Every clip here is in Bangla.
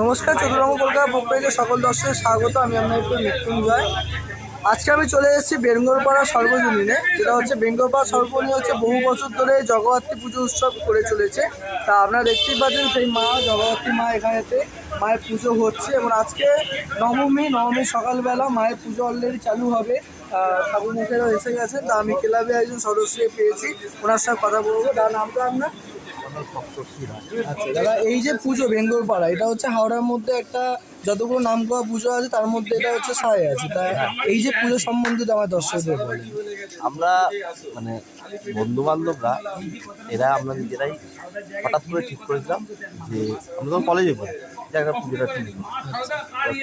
নমস্কার চতুরঙ্গ কলকাতা বুক পেজে সকল দর্শকের স্বাগত, আমি আপনার একটু মৃত্যুঞ্জয়। আজকে আমি চলে এসেছি বেঙ্গলপাড়া সর্বজনীনে, যেটা হচ্ছে বেঙ্গলপাড়া সর্বজনীন হচ্ছে বহু বছর ধরে জগদ্ধাত্রী পুজো উৎসব করে চলেছে। তা আপনারা দেখতেই পাচ্ছেন সেই মা, জগদ্ধাত্রী মা এখানেতে মায়ের পুজো হচ্ছে এবং আজকে নবমী নবমী সকালবেলা মায়ের পুজো অলরেডি চালু হবে। ঠাকুর মুখেরও এসে গেছে তা আমি ক্লাবে একজন সদস্য পেয়েছি, ওনার সাথে কথা বলব। তার নামটা আপনার? আচ্ছা দাদা এই যে পুজো বেঙ্গল পাড়া এটা হচ্ছে হাওড়ার মধ্যে একটা যতগুলো নাম করা পুজো আছে তার মধ্যে এটা হচ্ছে সায় আছে। তা এই যে পুজো সম্বন্ধিত আমার দর্শকদের বলেন। আমরা মানে বন্ধু বান্ধবরা এরা আমরা নিজেরাই হঠাৎ করে ঠিক করেছিলাম যে আমরা তখন কলেজে পড়ি যে একটা পুজোটা শুরু করি।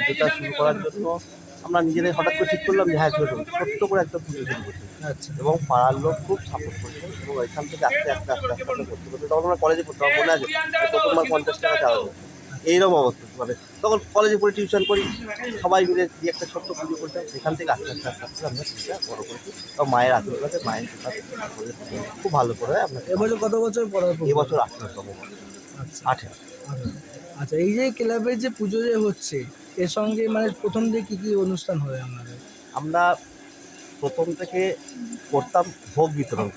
পুজোটা শুরু করার জন্য আমরা নিজেরাই হঠাৎ করে ঠিক করলাম যে হ্যাঁ চলো ছোট্ট করে একটা পুজো শুরু করছি। আচ্ছা। এবং পাড়ার লোক খুব সাপোর্ট করেছে এবং এখান থেকে আস্তে আস্তে আস্তে আস্তে করতে করতে তখন আমরা কলেজে পড়তাম। মনে আছে প্রথমবার পঞ্চাশ টাকা চাওয়া হতো। এইরকম অবস্থা। মানে তখন কলেজে পড়ে টিউশন করি সবাই মিলে দিয়ে একটা ছোট্ট পুজো করতাম। সেখান থেকে আস্তে আস্তে আস্তে আস্তে আমরা পুজোটা বড় করেছি। এবং মায়ের আশীর্বাদে মায়ের সাথে খুব ভালো করে আপনার এবছর কত বছর পড়ার এবছর আঠেরোতম আচ্ছা। আঠেরো। আচ্ছা এই যে ক্লাবের যে পুজো যে হচ্ছে এর সঙ্গে মানে প্রথম দিয়ে কী কী অনুষ্ঠান হয় আপনাদের? আমরা প্রথম থেকে করতাম ভোগ বিতরণ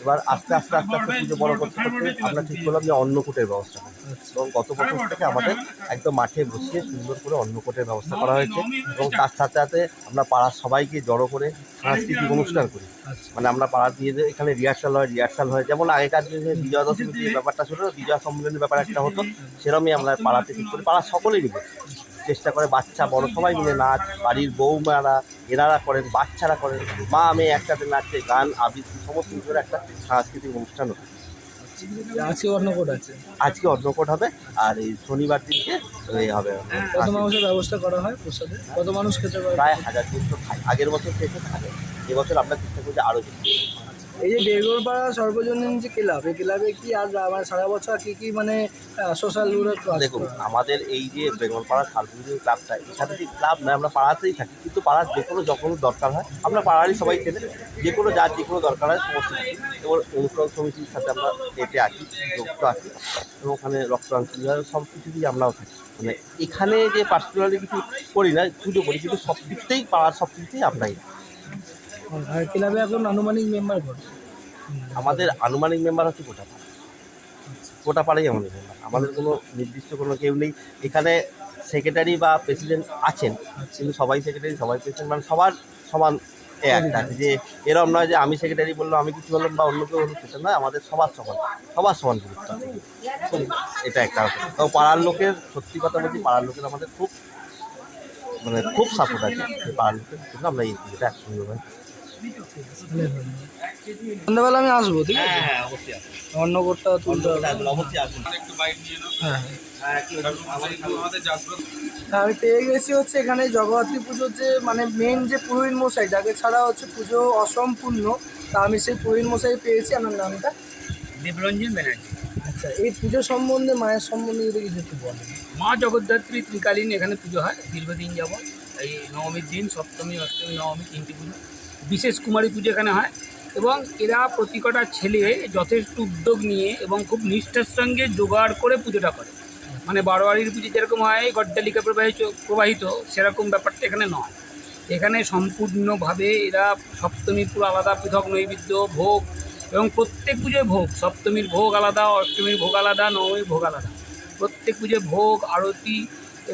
এবার আস্তে আস্তে আস্তে আস্তে পুজো বড় করতে করতে আমরা ঠিক করলাম যে অন্নকূটের ব্যবস্থা। আচ্ছা। এবং গত বছর থেকে আমাদের একদম মাঠে বসিয়ে সুন্দর করে অন্নকূটের ব্যবস্থা করা হয়েছে। এবং তার সাথে সাথে আমরা পাড়ার সবাইকে জড়ো করে সাংস্কৃতিক অনুষ্ঠান করি। আচ্ছা। মানে আমরা পাড়ার দিয়ে যে এখানে রিহার্সাল হয় রিহার্সাল হয়। যেমন আগেকার দিনে বিজয়া দশমীর যে ব্যাপারটা ছিল বিজয়া সম্মেলনের ব্যাপার একটা হতো সেরকমই আমরা পাড়াতে ঠিক করি। পাড়ার সকলেই মিলে চেষ্টা করে বাচ্চা বড় সবাই মিলে নাচ বাড়ির বৌমারা এনারা করেন বাচ্চারা করেন মা মেয়ে একসাথে নাচে গান আবৃত্তি সমস্ত কিছুর একটা সাংস্কৃতিক অনুষ্ঠান হতো আজকে অন্নকোট আছে। আজকে অন্নকোট হবে আর এই শনিবার দিনকে এই হবে। কত মানুষের ব্যবস্থা করা হয় প্রসাদে। কত মানুষ খেতে পারে? প্রায় হাজার তিনশো খাই আগের বছর থেকে থাকে এবছর আমরা চেষ্টা করছি আরও বেশি। এই যে বেরগোলপাড়া সর্বজনীন যে ক্লাব এই ক্লাবে কি আর মানে সারা বছর কি কি মানে সোশ্যাল দেখুন আমাদের এই যে বেঙ্গলপাড়া সার্বজনীন ক্লাবটা এখানে যে ক্লাব নয় আমরা পাড়াতেই থাকি। কিন্তু পাড়ার যে কোনো যখন দরকার হয় আমরা পাড়ারই সবাই চেনে। যে কোনো যার যে কোনো দরকার হয় সমস্ত এবং অনুকরণ সমিতির সাথে আমরা এতে আছি যুক্ত আছি এবং ওখানে রক্তদান সব কিছুতেই আমরাও থাকি। মানে এখানে যে পার্সোনালি কিছু করি না পুজো করি কিন্তু সব কিছুতেই পাড়ার সব কিছুতেই আমরাই। ক্লাবে এখন আনুমানিক মেম্বার কত আমাদের আনুমানিক মেম্বার হচ্ছে পাড়া। গোটা পাড়াই আমাদের মেম্বার আমাদের কোনো নির্দিষ্ট কোনো কেউ নেই। এখানে সেক্রেটারি বা প্রেসিডেন্ট আছেন কিন্তু সবাই সেক্রেটারি সবাই প্রেসিডেন্ট মানে সবার সমান একটা। আছে যে এরকম নয় যে আমি সেক্রেটারি বললাম আমি কিছু বললাম বা অন্য কেউ হলো সেটা নয়। আমাদের সবার সমান সবার সমান গুরুত্ব। এটা একটা। তো পাড়ার লোকের সত্যি কথা বলছি পাড়ার লোকের আমাদের খুব মানে খুব সাপোর্ট আছে। পাড়ার লোকের আমরা এই একসঙ্গে হয় সন্ধ্যাবেলা আমি আসব ঠিক আছে? অন্নকোটটা তুলতে হবে। অবশ্যই আসুন হ্যাঁ। হ্যাঁ, আমি পেয়ে গেছি হচ্ছে এখানে জগদ্ধাত্রী পুজোর যে মানে মেন যে পুরোহিত মশাই যাকে ছাড়া হচ্ছে পুজো অসম্পূর্ণ তা আমি সেই পুরোহিত মশাই পেয়েছি। আমার নামটা? দেবরঞ্জন ব্যানার্জি। আচ্ছা এই পুজো সম্বন্ধে মায়ের সম্বন্ধে যদি কিছু একটু বলেন। মা জগদ্ধাত্রী ত্রিকালীন এখানে পুজো হয় দীর্ঘদিন যাবৎ। এই নবমীর দিন সপ্তমী অষ্টমী নবমী তিনটি পুজো। বিশেষ কুমারী পুজো এখানে হয়। এবং এরা প্রতি কটা ছেলে যথেষ্ট উদ্যোগ নিয়ে এবং খুব নিষ্ঠার সঙ্গে জোগাড় করে পুজোটা করে। মানে বারোয়ারির পুজো যেরকম হয়, গড্ডালিকা প্রবাহিত প্রবাহিত, সেরকম ব্যাপারটা এখানে নয়। এখানে সম্পূর্ণভাবে এরা সপ্তমীর পুরো আলাদা, পৃথক নৈবেদ্য, ভোগ এবং প্রত্যেক পুজোয় ভোগ। সপ্তমীর ভোগ আলাদা, অষ্টমীর ভোগ আলাদা, নবমীর ভোগ আলাদা। প্রত্যেক পুজোয় ভোগ, আরতি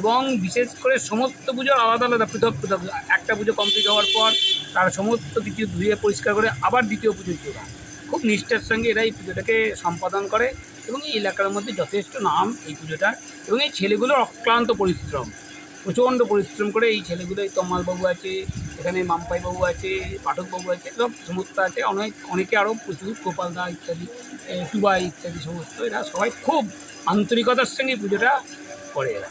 এবং বিশেষ করে সমস্ত পুজোর আলাদা আলাদা, পৃথক পৃথক। একটা পুজো কমপ্লিট হওয়ার পর তারা সমস্ত কিছু ধুয়ে পরিষ্কার করে আবার দ্বিতীয় পুজো জোড়া খুব নিষ্ঠার সঙ্গে এরা এই পুজোটাকে সম্পাদন করে এবং এই এলাকার মধ্যে যথেষ্ট নাম এই পুজোটার। এবং এই ছেলেগুলোর অক্লান্ত পরিশ্রম, প্রচণ্ড পরিশ্রম করে এই ছেলেগুলো, এই তমালবাবু আছে, এখানে মাম্পাই বাবু আছে, পাঠকবাবু আছে সব সমস্ত আছে, অনেক, অনেকে আরও প্রচুর, গোপাল দা ইত্যাদি টুবাই ইত্যাদি সমস্ত এরা সবাই খুব আন্তরিকতার সঙ্গে পুজোটা করে এরা।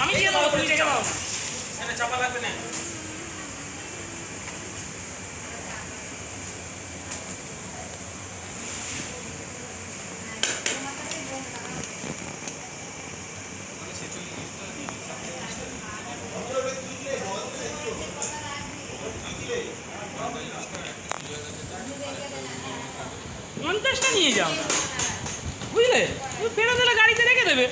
আমি দিয়ে দেবো তুমি রেখে দাও পঞ্চাশটা নিয়ে যাও। না দিলে গাড়িতে রেখে দেবে।